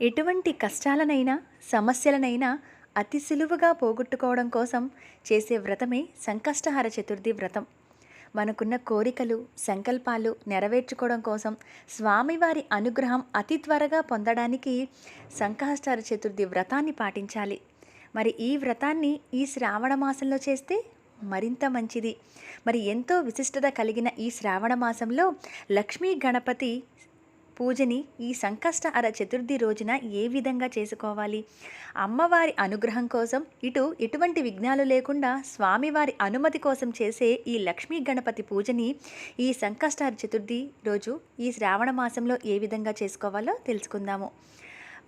ఎటువంటి కష్టాలనైనా సమస్యలనైనా అతి సులువుగా పోగొట్టుకోవడం కోసం చేసే వ్రతమే సంకష్టహర చతుర్థి వ్రతం. మనకున్న కోరికలు సంకల్పాలు నెరవేర్చుకోవడం కోసం స్వామివారి అనుగ్రహం అతి త్వరగా పొందడానికి సంకష్టహర చతుర్థి వ్రతాన్ని పాటించాలి. మరి ఈ వ్రతాన్ని ఈ శ్రావణ మాసంలో చేస్తే మరింత మంచిది. మరి ఎంతో విశిష్టత కలిగిన ఈ శ్రావణ మాసంలో లక్ష్మీ గణపతి పూజని ఈ సంకష్ట అర చతుర్థి రోజున ఏ విధంగా చేసుకోవాలి? అమ్మవారి అనుగ్రహం కోసం ఇటు ఎటువంటి విఘ్నాలు లేకుండా స్వామివారి అనుమతి కోసం చేసే ఈ లక్ష్మీ గణపతి పూజని ఈ సంకష్ట అర చతుర్థి రోజు ఈ శ్రావణ మాసంలో ఏ విధంగా చేసుకోవాలో తెలుసుకుందాము.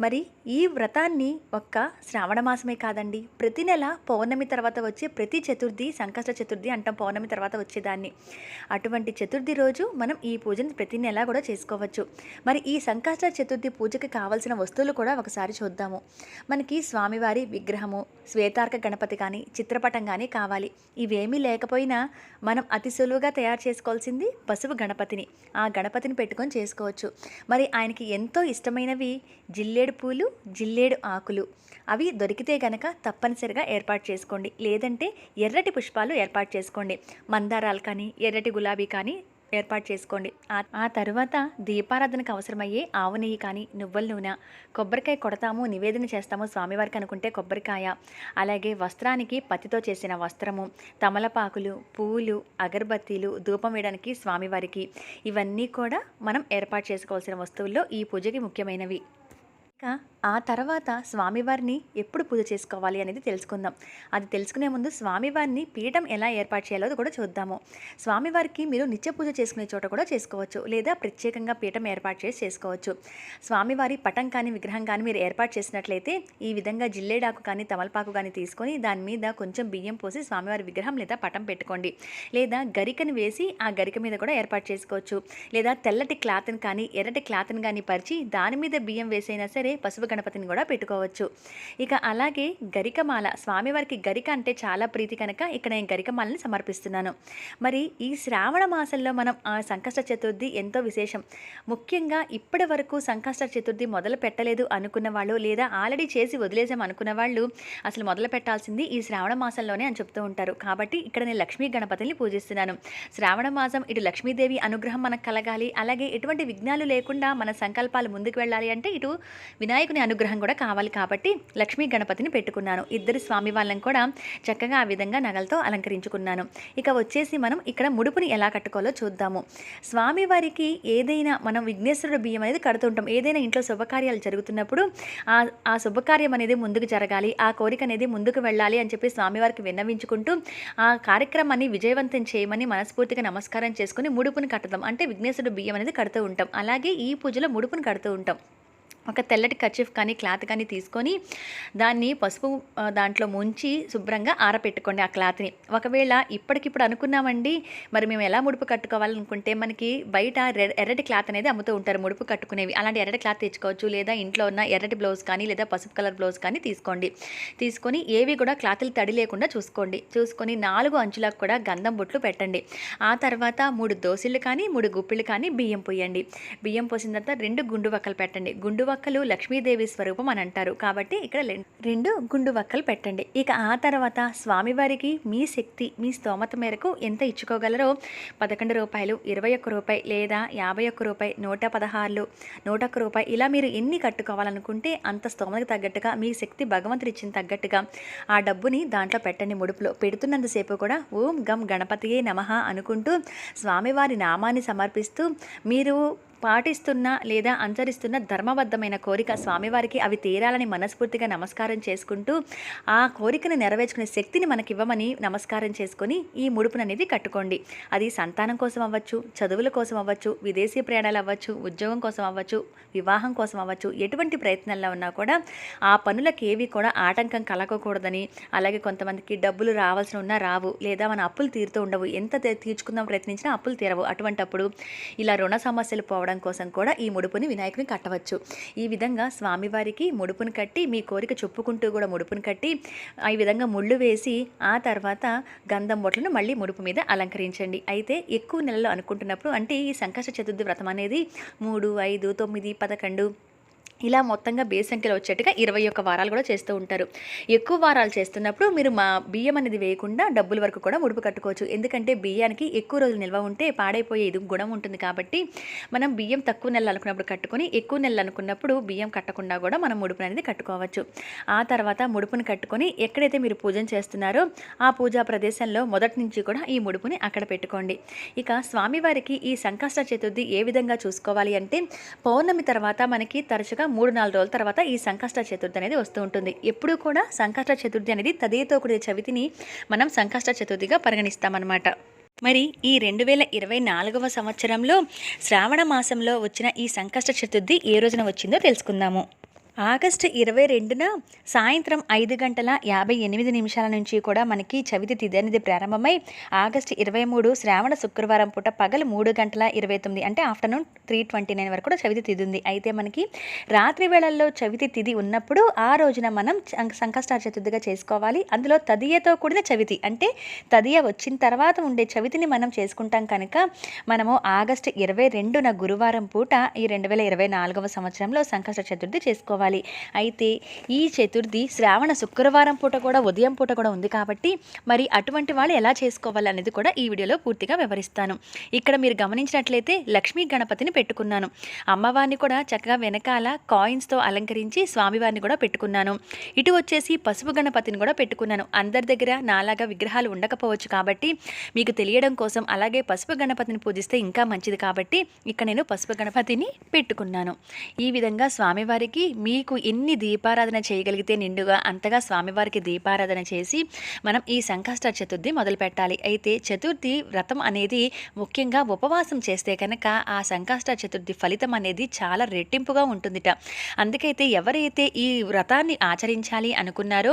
మరి ఈ వ్రతాన్ని ఒక్క శ్రావణ మాసమే కాదండి. ప్రతి నెల పౌర్ణమి తర్వాత వచ్చే ప్రతి చతుర్థి సంకష్ట చతుర్థి అంటాం పౌర్ణమి తర్వాత వచ్చేదాన్ని. అటువంటి చతుర్థి రోజు మనం ఈ పూజను ప్రతి నెల కూడా చేసుకోవచ్చు. మరి ఈ సంకష్ట చతుర్థి పూజకి కావాల్సిన వస్తువులు కూడా ఒకసారి చూద్దాము. మనకి స్వామివారి విగ్రహము శ్వేతార్క గణపతి కానీ చిత్రపటం కానీ కావాలి. ఇవేమీ లేకపోయినా మనం అతి సులువుగా తయారు చేసుకోవాల్సింది పసుపు గణపతిని. ఆ గణపతిని పెట్టుకొని చేసుకోవచ్చు. మరి ఆయనకి ఎంతో ఇష్టమైనవి జిల్లేడు పూలు జిల్లేడు ఆకులు. అవి దొరికితే గనక తప్పనిసరిగా ఏర్పాటు చేసుకోండి. లేదంటే ఎర్రటి పుష్పాలు ఏర్పాటు చేసుకోండి. మందారాలు కానీ ఎర్రటి గులాబీ కానీ ఏర్పాటు చేసుకోండి. ఆ ఆ తర్వాత దీపారాధనకు అవసరమయ్యే ఆవు నెయ్యి కానీ నువ్వుల నూనె కొబ్బరికాయ కొడతాము నివేదన చేస్తాము స్వామివారికి అనుకుంటే కొబ్బరికాయ. అలాగే వస్త్రానికి పత్తితో చేసిన వస్త్రము తమలపాకులు పూలు అగరబత్తీలు ధూపం వేయడానికి స్వామివారికి. ఇవన్నీ కూడా మనం ఏర్పాటు చేసుకోవాల్సిన వస్తువుల్లో ఈ పూజకి ముఖ్యమైనవి. ఇక ఆ తర్వాత స్వామివారిని ఎప్పుడు పూజ చేసుకోవాలి అనేది తెలుసుకుందాం. అది తెలుసుకునే ముందు స్వామివారిని పీఠం ఎలా ఏర్పాటు చేయాలో కూడా చూద్దాము. స్వామివారికి మీరు నిత్య పూజ చేసుకునే చోట కూడా చేసుకోవచ్చు లేదా ప్రత్యేకంగా పీఠం ఏర్పాటు చేసి చేసుకోవచ్చు. స్వామివారి పటం కానీ విగ్రహం కానీ మీరు ఏర్పాటు చేసినట్లయితే ఈ విధంగా జిల్లేడాకు కానీ తమలపాకు కానీ తీసుకొని దాని మీద కొంచెం బియ్యం పోసి స్వామివారి విగ్రహం లేదా పటం పెట్టుకోండి. లేదా గరికను వేసి ఆ గరిక మీద కూడా ఏర్పాటు చేసుకోవచ్చు. లేదా తెల్లటి క్లాత్ని కానీ ఎర్రటి క్లాత్ని కానీ పరిచి దాని మీద బియ్యం వేసైనా సరే పసుపు గణపతిని కూడా పెట్టుకోవచ్చు. ఇక అలాగే గరికమాల స్వామివారికి గరిక అంటే చాలా ప్రీతి కనుక ఇక్కడ నేను గరికమాలని సమర్పిస్తున్నాను. మరి ఈ శ్రావణ మాసంలో మనం ఆ సంకష్ట చతుర్థి ఎంతో విశేషం. ముఖ్యంగా ఇప్పటి వరకు సంకష్ట చతుర్థి మొదలు పెట్టలేదు అనుకున్న వాళ్ళు లేదా ఆల్రెడీ చేసి వదిలేసాం అనుకున్న వాళ్ళు అసలు మొదలు పెట్టాల్సింది ఈ శ్రావణ మాసంలోనే అని చెప్తూ ఉంటారు. కాబట్టి ఇక్కడ నేను లక్ష్మీ గణపతిని పూజిస్తున్నాను. శ్రావణ మాసం ఇటు లక్ష్మీదేవి అనుగ్రహం మనకు కలగాలి. అలాగే ఎటువంటి విఘ్నాలు లేకుండా మన సంకల్పాలు ముందుకు వెళ్ళాలి అంటే ఇటు వినాయకుని అనుగ్రహం కూడా కావాలి కాబట్టి లక్ష్మీ గణపతిని పెట్టుకున్నాను. ఇద్దరు స్వామి వాళ్ళని కూడా చక్కగా ఆ విధంగా నగలతో అలంకరించుకున్నాను. ఇక వచ్చేసి మనం ఇక్కడ ముడుపుని ఎలా కట్టుకోవాలో చూద్దాము. స్వామివారికి ఏదైనా మనం విఘ్నేశ్వరుడు బియ్యం అనేది కడుతుంటాం ఏదైనా ఇంట్లో శుభకార్యాలు జరుగుతున్నప్పుడు ఆ ఆ శుభకార్యం అనేది ముందుకు జరగాలి ఆ కోరిక అనేది ముందుకు వెళ్ళాలి అని చెప్పి స్వామివారికి విన్నవించుకుంటూ ఆ కార్యక్రమాన్ని విజయవంతం చేయమని మనస్ఫూర్తిగా నమస్కారం చేసుకుని ముడుపుని కట్టడం అంటే విఘ్నేశ్వరుడు బియ్యం అనేది కడుతూ ఉంటాం. అలాగే ఈ పూజలో ముడుపుని కడుతూ ఉంటాం. ఒక తెల్లటి కర్చీఫ్ కానీ క్లాత్ కానీ తీసుకొని దాన్ని పసుపు దాంట్లో ముంచి శుభ్రంగా ఆరపెట్టుకోండి ఆ క్లాత్ని. ఒకవేళ ఇప్పటికిప్పుడు అనుకున్నామండి మరి మేము ఎలా ముడుపు కట్టుకోవాలనుకుంటే మనకి బయట రె- ఎర్రటి క్లాత్ అనేది అమ్ముతూ ఉంటారు ముడుపు కట్టుకునేవి. అలాంటి ఎర్రటి క్లాత్ తెచ్చుకోవచ్చు లేదా ఇంట్లో ఉన్న ఎర్రటి బ్లౌజ్ కానీ లేదా పసుపు కలర్ బ్లౌజ్ కానీ తీసుకోండి. తీసుకొని ఏవి కూడా క్లాతులు తడి లేకుండా చూసుకోండి. చూసుకొని నాలుగు అంచులకు కూడా గంధం బొట్లు పెట్టండి. ఆ తర్వాత మూడు దోశలు కానీ మూడు గుప్పిళ్ళు కానీ బియ్యం పోయండి బియ్యం పోసిన తర్వాత రెండు గుండు వక్కలు పెట్టండి. గుండు వక్కలు లక్ష్మీదేవి స్వరూపం అని అంటారు. కాబట్టి ఇక్కడ రెండు గుండు వక్కలు పెట్టండి. ఇక ఆ తర్వాత స్వామివారికి మీ శక్తి మీ స్తోమత మేరకు ఎంత ఇచ్చుకోగలరో పదకొండు రూపాయలు ఇరవై ఒక్క రూపాయి లేదా యాభై ఒక్క రూపాయి నూట పదహారులు నూట ఒక్క రూపాయి ఇలా మీరు ఎన్ని కట్టుకోవాలనుకుంటే అంత స్తోమతకు తగ్గట్టుగా మీ శక్తి భగవంతుడు ఇచ్చిన తగ్గట్టుగా ఆ డబ్బుని దాంట్లో పెట్టండి ముడుపులో. పెడుతున్నంతసేపు కూడా ఓం గం గణపతియే నమః అనుకుంటూ స్వామివారి నామాన్ని సమర్పిస్తూ మీరు పాటిస్తున్న లేదా అనుసరిస్తున్న ధర్మబద్ధమైన కోరిక స్వామివారికి అవి తీరాలని మనస్ఫూర్తిగా నమస్కారం చేసుకుంటూ ఆ కోరికను నెరవేర్చుకునే శక్తిని మనకి ఇవ్వమని నమస్కారం చేసుకొని ఈ ముడుపును అనేది కట్టుకోండి. అది సంతానం కోసం అవ్వచ్చు చదువుల కోసం అవ్వచ్చు విదేశీ ప్రయాణాలు అవ్వచ్చు ఉద్యోగం కోసం అవ్వచ్చు వివాహం కోసం అవ్వచ్చు ఎటువంటి ప్రయత్నాల్లో ఉన్నా కూడా ఆ పనులకు ఏవి కూడా ఆటంకం కలగకూడదని అలాగే కొంతమందికి డబ్బులు రావాల్సిన ఉన్నా రావు లేదా మన అప్పులు తీరుతూ ఉండవు ఎంత తీర్చుకుందాం ప్రయత్నించినా అప్పులు తీరవు. అటువంటప్పుడు ఇలా రుణ సమస్యలు పోవడం కోసం కూడా ఈ ముడుపుని వినాయకుని కట్టవచ్చు. ఈ విధంగా స్వామివారికి ముడుపుని కట్టి మీ కోరిక చెప్పుకుంటూ కూడా ముడుపుని కట్టి ఈ విధంగా ముళ్ళు వేసి ఆ తర్వాత గంధం బొట్లను మళ్ళీ ముడుపు మీద అలంకరించండి. అయితే ఎక్కువ నెలలు అనుకుంటున్నప్పుడు అంటే ఈ సంకష్ట చతుర్థి వ్రతం అనేది మూడు ఐదు తొమ్మిది పదకొండు ఇలా మొత్తంగా బేస్ సంఖ్యలో వచ్చేట్టుగా ఇరవై ఒక్క వారాలు కూడా చేస్తూ ఉంటారు. ఎక్కువ వారాలు చేస్తున్నప్పుడు మీరు మా బియ్యం అనేది వేయకుండా డబ్బుల వరకు కూడా ముడుపు కట్టుకోవచ్చు. ఎందుకంటే బియ్యానికి ఎక్కువ రోజులు నిల్వ ఉంటే పాడైపోయే ఇది గుణం ఉంటుంది కాబట్టి మనం బియ్యం తక్కువ నెలలు అనుకున్నప్పుడు కట్టుకొని ఎక్కువ నెలలు అనుకున్నప్పుడు బియ్యం కట్టకుండా కూడా మనం ముడుపు అనేది కట్టుకోవచ్చు. ఆ తర్వాత ముడుపుని కట్టుకొని ఎక్కడైతే మీరు పూజ చేస్తున్నారో ఆ పూజా ప్రదేశంలో మొదటి నుంచి కూడా ఈ ముడుపుని అక్కడ పెట్టుకోండి. ఇక స్వామివారికి ఈ సంకష్ట చతుర్థి ఏ విధంగా చూసుకోవాలి అంటే పౌర్ణమి తర్వాత మనకి తరచుగా మూడు నాలుగు రోజుల తర్వాత ఈ సంకష్ట చతుర్థి అనేది వస్తూ ఉంటుంది. ఎప్పుడూ కూడా సంకష్ట చతుర్థి అనేది తదేతో కూడిన చవితిని మనం సంకష్ట చతుర్థిగా పరిగణిస్తామన్నమాట. మరి ఈ రెండు వేల ఇరవై నాలుగవ సంవత్సరంలో శ్రావణ మాసంలో వచ్చిన ఈ సంకష్ట చతుర్థి ఏ రోజున వచ్చిందో తెలుసుకుందాము. ఆగస్టు ఇరవై రెండున సాయంత్రం ఐదు గంటల యాభై ఎనిమిది నిమిషాల నుంచి కూడా మనకి చవితి తిథి అనేది ప్రారంభమై ఆగస్టు ఇరవై మూడు శ్రావణ శుక్రవారం పూట పగలు మూడు గంటల ఇరవై తొమ్మిది అంటే ఆఫ్టర్నూన్ త్రీ ట్వంటీ నైన్ వరకు కూడా చవితి తిథి ఉంది. అయితే మనకి రాత్రి వేళల్లో చవితి తిథి ఉన్నప్పుడు ఆ రోజున మనం సం- సంకష్ట చతుర్థిగా చేసుకోవాలి. అందులో తదియతో కూడిన చవితి అంటే తదియ వచ్చిన తర్వాత ఉండే చవితిని మనం చేసుకుంటాం కనుక మనము ఆగస్టు ఇరవై రెండున గురువారం పూట ఈ రెండు వేల ఇరవై నాలుగవ సంవత్సరంలో సంకష్ట చతుర్థి చేసుకోవాలి. అయితే ఈ చతుర్థి శ్రావణ శుక్రవారం పూట కూడా ఉదయం పూట కూడా ఉంది కాబట్టి మరి అటువంటి వాళ్ళు ఎలా చేసుకోవాలి అనేది కూడా ఈ వీడియోలో పూర్తిగా వివరిస్తాను. ఇక్కడ మీరు గమనించినట్లయితే లక్ష్మీ గణపతిని పెట్టుకున్నాను. అమ్మవారిని కూడా చక్కగా వెనకాల కాయిన్స్తో అలంకరించి స్వామివారిని కూడా పెట్టుకున్నాను. ఇటు వచ్చేసి పసుపు గణపతిని కూడా పెట్టుకున్నాను. అందరి దగ్గర నాలాగా విగ్రహాలు ఉండకపోవచ్చు కాబట్టి మీకు తెలియడం కోసం అలాగే పసుపు గణపతిని పూజిస్తే ఇంకా మంచిది కాబట్టి ఇక్కడ నేను పసుపు గణపతిని పెట్టుకున్నాను. ఈ విధంగా స్వామివారికి మీ మీకు ఎన్ని దీపారాధన చేయగలిగితే నిండుగా అంతగా స్వామివారికి దీపారాధన చేసి మనం ఈ సంకష్ట చతుర్థి మొదలు పెట్టాలి అయితే చతుర్థి వ్రతం అనేది ముఖ్యంగా ఉపవాసం చేస్తే కనుక ఆ సంకష్ట చతుర్థి ఫలితం అనేది చాలా రెట్టింపుగా ఉంటుందిట. అందుకైతే ఎవరైతే ఈ వ్రతాన్ని ఆచరించాలి అనుకున్నారో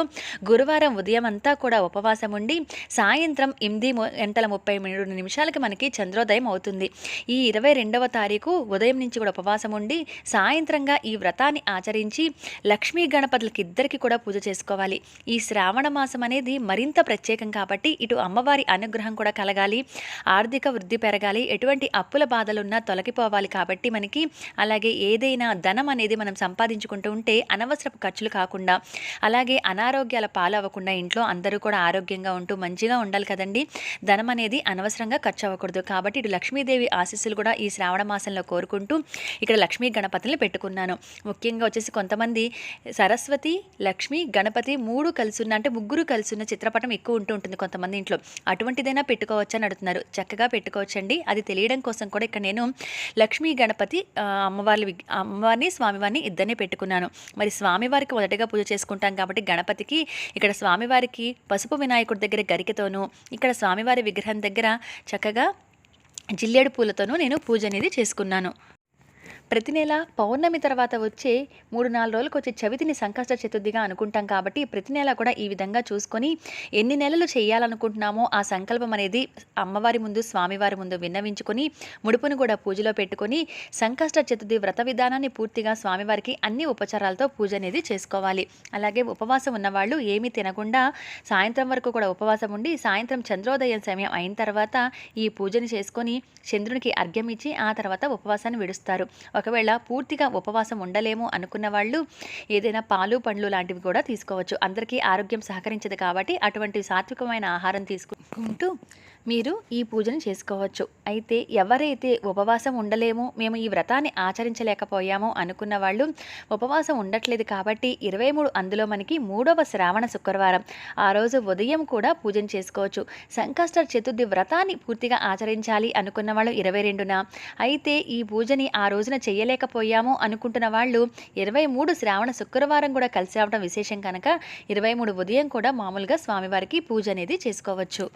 గురువారం ఉదయం అంతా కూడా ఉపవాసం ఉండి సాయంత్రం ఎనిమిది గంటల ముప్పై మూడు నిమిషాలకి మనకి చంద్రోదయం అవుతుంది. ఈ ఇరవై రెండవ తారీఖు ఉదయం నుంచి కూడా ఉపవాసం ఉండి సాయంత్రంగా ఈ వ్రతాన్ని ఆచరించి లక్ష్మీ గణపతులకి ఇద్దరికి కూడా పూజ చేసుకోవాలి. ఈ శ్రావణ మాసం అనేది మరింత ప్రత్యేకం కాబట్టి ఇటు అమ్మవారి అనుగ్రహం కూడా కలగాలి. ఆర్థిక వృద్ధి పెరగాలి. ఎటువంటి అప్పుల బాధలున్నా తొలగిపోవాలి కాబట్టి మనకి. అలాగే ఏదైనా ధనం అనేది మనం సంపాదించుకుంటూ ఉంటే అనవసరపు ఖర్చులు కాకుండా అలాగే అనారోగ్యాల పాలవ్వకుండా ఇంట్లో అందరూ కూడా ఆరోగ్యంగా ఉంటూ మంచిగా ఉండాలి కదండి. ధనం అనేది అనవసరంగా ఖర్చు అవ్వకూడదు కాబట్టి ఇటు లక్ష్మీదేవి ఆశీస్సులు కూడా ఈ శ్రావణ మాసంలో కోరుకుంటూ ఇక్కడ లక్ష్మీ గణపతిని పెట్టుకున్నాను. ముఖ్యంగా వచ్చేసి కొంతమంది సరస్వతి లక్ష్మి గణపతి మూడు కలిసి ఉన్న అంటే ముగ్గురు కలిసి ఉన్న చిత్రపటం ఎక్కువ ఉంటూ ఉంటుంది కొంతమంది ఇంట్లో. అటువంటిదైనా పెట్టుకోవచ్చు అని అడుగుతున్నారు. చక్కగా పెట్టుకోవచ్చండి. అది తెలియడం కోసం కూడా ఇక్కడ నేను లక్ష్మీ గణపతి అమ్మవారి అమ్మవారిని స్వామివారిని ఇద్దరినే పెట్టుకున్నాను. మరి స్వామివారికి మొదటగా పూజ చేసుకుంటాం కాబట్టి గణపతికి ఇక్కడ స్వామివారికి పసుపు వినాయకుడి దగ్గర గరికతోనూ ఇక్కడ స్వామివారి విగ్రహం దగ్గర చక్కగా జిల్లేడు పూలతోనూ నేను పూజ అనేది చేసుకున్నాను. ప్రతి నెల పౌర్ణమి తర్వాత వచ్చే మూడు నాలుగు రోజులకు వచ్చే చవితిని సంకష్ట చతుర్థిగా అనుకుంటాం కాబట్టి ప్రతి నెల కూడా ఈ విధంగా చూసుకొని ఎన్ని నెలలు చేయాలనుకుంటున్నామో ఆ సంకల్పం అనేది అమ్మవారి ముందు స్వామివారి ముందు విన్నవించుకొని ముడుపును కూడా పూజలో పెట్టుకొని సంకష్ట చతుర్థి వ్రత విధానాన్ని పూర్తిగా స్వామివారికి అన్ని ఉపచారాలతో పూజ అనేది చేసుకోవాలి. అలాగే ఉపవాసం ఉన్నవాళ్ళు ఏమీ తినకుండా సాయంత్రం వరకు కూడా ఉపవాసం ఉండి సాయంత్రం చంద్రోదయం సమయం అయిన తర్వాత ఈ పూజని చేసుకొని చంద్రునికి అర్ఘ్యం ఇచ్చి ఆ తర్వాత ఉపవాసాన్ని విడుస్తారు. ఒకవేళ పూర్తిగా ఉపవాసం ఉండలేము అనుకున్న వాళ్ళు ఏదైనా పాలు పండ్లు లాంటివి కూడా తీసుకోవచ్చు. అందరికీ ఆరోగ్యం సహకరించదు కాబట్టి అటువంటి సాత్వికమైన ఆహారం తీసుకుంటూ మీరు ఈ పూజను చేసుకోవచ్చు. అయితే ఎవరైతే ఉపవాసం ఉండలేము మేము ఈ వ్రతాన్ని ఆచరించలేకపోయామో అనుకున్న వాళ్ళు ఉపవాసం ఉండట్లేదు కాబట్టి ఇరవై మూడు అందులో మనకి మూడవ శ్రావణ శుక్రవారం. ఆ రోజు ఉదయం కూడా పూజను చేసుకోవచ్చు. సంకష్ట చతుర్థి వ్రతాన్ని పూర్తిగా ఆచరించాలి అనుకున్న వాళ్ళు ఇరవై రెండున. అయితే ఈ పూజని ఆ రోజున చేయలేకపోయాము అనుకుంటున్న వాళ్ళు ఇరవై మూడు శ్రావణ శుక్రవారం కూడా కలిసి రావడం విశేషం కనుక ఇరవై మూడు ఉదయం కూడా మామూలుగా స్వామివారికి పూజ అనేది చేసుకోవచ్చు.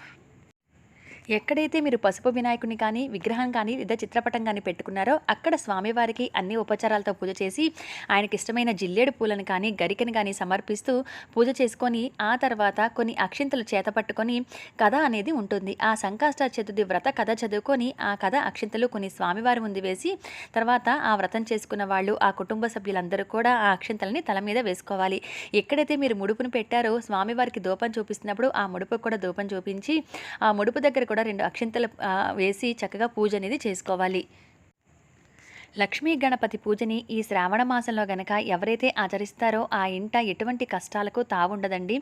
ఎక్కడైతే మీరు పసుపు వినాయకుని కానీ విగ్రహం కానీ లేదా చిత్రపటం కానీ పెట్టుకున్నారో అక్కడ స్వామివారికి అన్ని ఉపచారాలతో పూజ చేసి ఆయనకి ఇష్టమైన జిల్లేడు పూలను కానీ గరికని కానీ సమర్పిస్తూ పూజ చేసుకొని ఆ తర్వాత కొన్ని అక్షింతలు చేత పట్టుకొని కథ అనేది ఉంటుంది. ఆ సంకాష్ట చతుర్థి వ్రత కథ చదువుకొని ఆ కథ అక్షింతలు కొన్ని స్వామివారి ముందు వేసి తర్వాత ఆ వ్రతం చేసుకున్న వాళ్ళు ఆ కుటుంబ సభ్యులందరూ కూడా ఆ అక్షింతలని తల మీద వేసుకోవాలి. ఎక్కడైతే మీరు ముడుపును పెట్టారో స్వామివారికి దూపం చూపిస్తున్నప్పుడు ఆ ముడుపు కూడా దూపం చూపించి ఆ ముడుపు దగ్గర కూడా రెండు అక్షింతలు వేసి చక్కగా పూజ అనేది చేసుకోవాలి. లక్ష్మీ గణపతి పూజని ఈ శ్రావణ మాసంలో గనక ఎవరైతే ఆచరిస్తారో ఆ ఇంట ఎటువంటి కష్టాలకు తావుండదండి.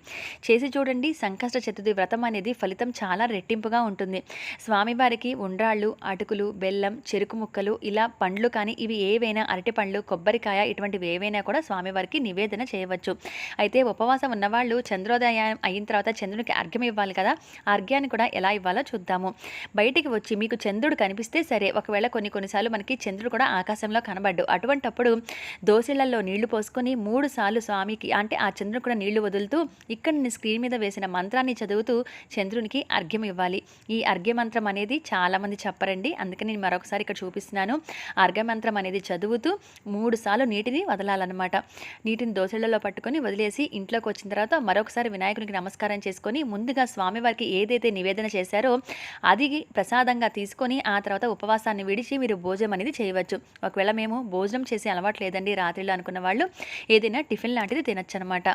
చేసి చూడండి సంకష్ట చతుర్థి వ్రతం అనేది ఫలితం చాలా రెట్టింపుగా ఉంటుంది. స్వామివారికి ఉండ్రాళ్ళు అటుకులు బెల్లం చెరుకు ముక్కలు ఇలా పండ్లు కానీ ఇవి ఏవైనా అరటి పండ్లు కొబ్బరికాయ ఇటువంటివి ఏవైనా కూడా స్వామివారికి నివేదన చేయవచ్చు. అయితే ఉపవాసం ఉన్నవాళ్ళు చంద్రోదయం అయిన తర్వాత చంద్రునికి అర్ఘ్యం ఇవ్వాలి కదా అర్ఘ్యాన్ని కూడా ఎలా ఇవ్వాలో చూద్దాము. బయటికి వచ్చి మీకు చంద్రుడు కనిపిస్తే సరే ఒకవేళ కొన్ని కొన్నిసార్లు మనకి చంద్రుడు కూడా ఆకాశంలో కనబడ్డు. అటువంటప్పుడు దోశలలో నీళ్ళు పోసుకొని మూడు సార్లు స్వామికి అంటే ఆ చంద్రుడు కూడా నీళ్ళు వదులుతూ ఇక్కడ నేను స్క్రీన్ మీద వేసిన మంత్రాన్ని చదువుతూ చంద్రునికి అర్ఘ్యం ఇవ్వాలి. ఈ అర్ఘ్యమంత్రం అనేది చాలామంది చెప్పరండి. అందుకని నేను మరొకసారి ఇక్కడ చూపిస్తున్నాను. అర్ఘ్యమంత్రం అనేది చదువుతూ మూడు సార్లు నీటిని వదలాలన్నమాట. నీటిని దోశలలో పట్టుకొని వదిలేసి ఇంట్లోకి వచ్చిన తర్వాత మరొకసారి వినాయకునికి నమస్కారం చేసుకొని ముందుగా స్వామివారికి ఏదైతే నివేదన చేశారో అది ప్రసాదంగా తీసుకొని ఆ తర్వాత ఉపవాసాన్ని విడిచి మీరు భోజనం అనేది చేయవచ్చు. ఒకవేళ మేము భోజనం చేసే అలవాటు లేదండి రాత్రిలో అనుకున్న వాళ్ళు ఏదైనా టిఫిన్ లాంటిది తినొచ్చనమాట. అనమాట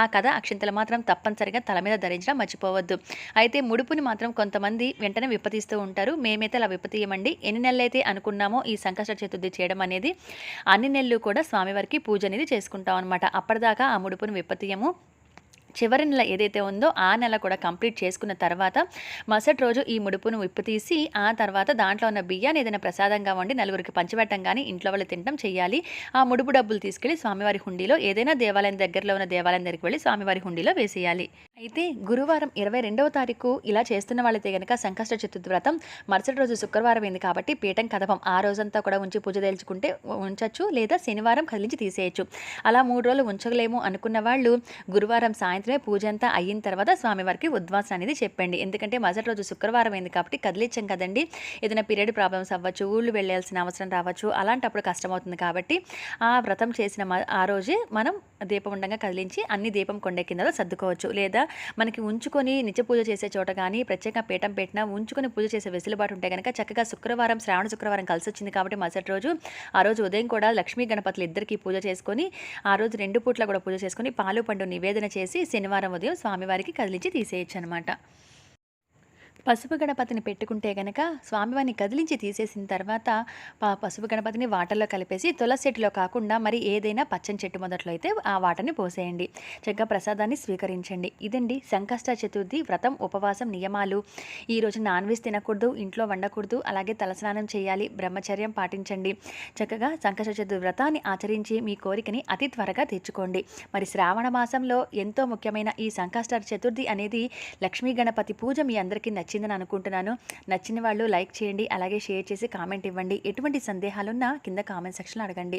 ఆ కథ అక్షింతలు మాత్రం తప్పనిసరిగా తల మీద ధరించడం మర్చిపోవద్దు. అయితే ముడుపుని మాత్రం కొంతమంది వెంటనే విప్పతీస్తూ ఉంటారు. మేమైతే అలా విప్పతీయమండి. ఎన్ని నెలలు అయితే అనుకున్నామో ఈ సంకష్ట చతుర్థి చేయడం అనేది అన్ని నెలలు కూడా స్వామివారికి పూజ అనేది చేసుకుంటాం అనమాట అప్పటిదాకా ఆ ముడుపుని విప్పతీయము. చివరి నెల ఏదైతే ఉందో ఆ నెల కూడా కంప్లీట్ చేసుకున్న తర్వాత మరుసటి రోజు ఈ ముడుపును విప్పు తీసి ఆ తర్వాత దాంట్లో ఉన్న బియ్యాన్ని ఏదైనా ప్రసాదంగా వండి నలుగురికి పంచిపెట్టం కానీ ఇంట్లో వాళ్ళు తినడం చేయాలి ఆ ముడుపు డబ్బులు తీసుకెళ్ళి స్వామివారి హుండీలో ఏదైనా దేవాలయం దగ్గరలో ఉన్న దేవాలయం దగ్గరికి వెళ్ళి స్వామివారి హుండీలో వేసేయాలి. అయితే గురువారం ఇరవై రెండవ తారీఖు ఇలా చేస్తున్న వాళ్ళైతే కనుక సంకష్ట చతుర్థి వ్రతం మరుసటి రోజు శుక్రవారం అయింది కాబట్టి పీఠం కదపం ఆ రోజంతా కూడా ఉంచి పూజ తేల్చుకుంటే ఉంచవచ్చు లేదా శనివారం కదిలించి తీసేయచ్చు. అలా మూడు రోజులు ఉంచలేము అనుకున్న వాళ్ళు గురువారం సాయంత్రం సాయంత్రమే పూజ అంతా అయిన తర్వాత స్వామివారికి ఉద్వాసన అనేది చెప్పండి. ఎందుకంటే మరుసటి రోజు శుక్రవారం అయింది కాబట్టి కదిలించాం కదండి. ఏదైనా పీరియడ్ ప్రాబ్లమ్స్ అవ్వచ్చు ఊళ్ళు వెళ్ళాల్సిన అవసరం రావచ్చు అలాంటప్పుడు కష్టమవుతుంది కాబట్టి ఆ వ్రతం చేసిన ఆ రోజే మనం దీపం ఉండగా కదిలించి అన్ని దీపం కొండ కింద సర్దుకోవచ్చు. లేదా మనకి ఉంచుకొని నిత్య పూజ చేసే చోట కానీ ప్రత్యేక పీఠం పెట్టినా ఉంచుకొని పూజ చేసే వెసులుబాటు ఉంటే కనుక చక్కగా శుక్రవారం శ్రావణ శుక్రవారం కలిసి వచ్చింది కాబట్టి మరుసటి రోజు ఆ రోజు ఉదయం కూడా లక్ష్మీ గణపతులు ఇద్దరికి పూజ చేసుకొని ఆ రోజు రెండు పూట్ల కూడా పూజ చేసుకొని పాలు పండు నివేదన చేసి శనివారం ఉదయం స్వామివారికి కదిలించి తీసేయచ్చు అనమాట పసుపు గణపతిని పెట్టుకుంటే గనక స్వామివారిని కదిలించి తీసేసిన తర్వాత పసుపు గణపతిని వాటర్లో కలిపేసి తులసి చెట్టులో కాకుండా మరి ఏదైనా పచ్చని చెట్టు మొదట్లో అయితే ఆ వాటర్ని పోసేయండి. చక్కగా ప్రసాదాన్ని స్వీకరించండి. ఇదండి సంకష్ట చతుర్థి వ్రతం ఉపవాసం నియమాలు. ఈరోజు నాన్ వెజ్ తినకూడదు ఇంట్లో వండకూడదు అలాగే తలస్నానం చేయాలి బ్రహ్మచర్యం పాటించండి. చక్కగా సంకష్ట చతుర్థి వ్రతాన్ని ఆచరించి మీ కోరికని అతి త్వరగా తెచ్చుకోండి మరి శ్రావణ మాసంలో ఎంతో ముఖ్యమైన ఈ సంకష్ట చతుర్థి అనేది లక్ష్మీ గణపతి పూజ మీ అందరికీ నచ్చిందని అనుకుంటున్నాను. నచ్చిన వాళ్ళు లైక్ చేయండి అలాగే షేర్ చేసి కామెంట్ ఇవ్వండి. ఎటువంటి సందేహాలున్నా కింద కామెంట్ సెక్షన్లో అడగండి.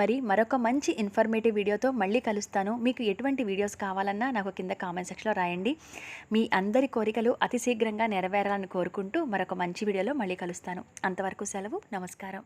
మరి మరొక మంచి ఇన్ఫర్మేటివ్ వీడియోతో మళ్ళీ కలుస్తాను. మీకు ఎటువంటి వీడియోస్ కావాలన్నా నాకు కింద కామెంట్ సెక్షన్లో రాయండి. మీ అందరి కోరికలు అతి శీఘ్రంగా నెరవేరాలని కోరుకుంటూ మరొక మంచి వీడియోలో మళ్ళీ కలుస్తాను. అంతవరకు సెలవు నమస్కారం.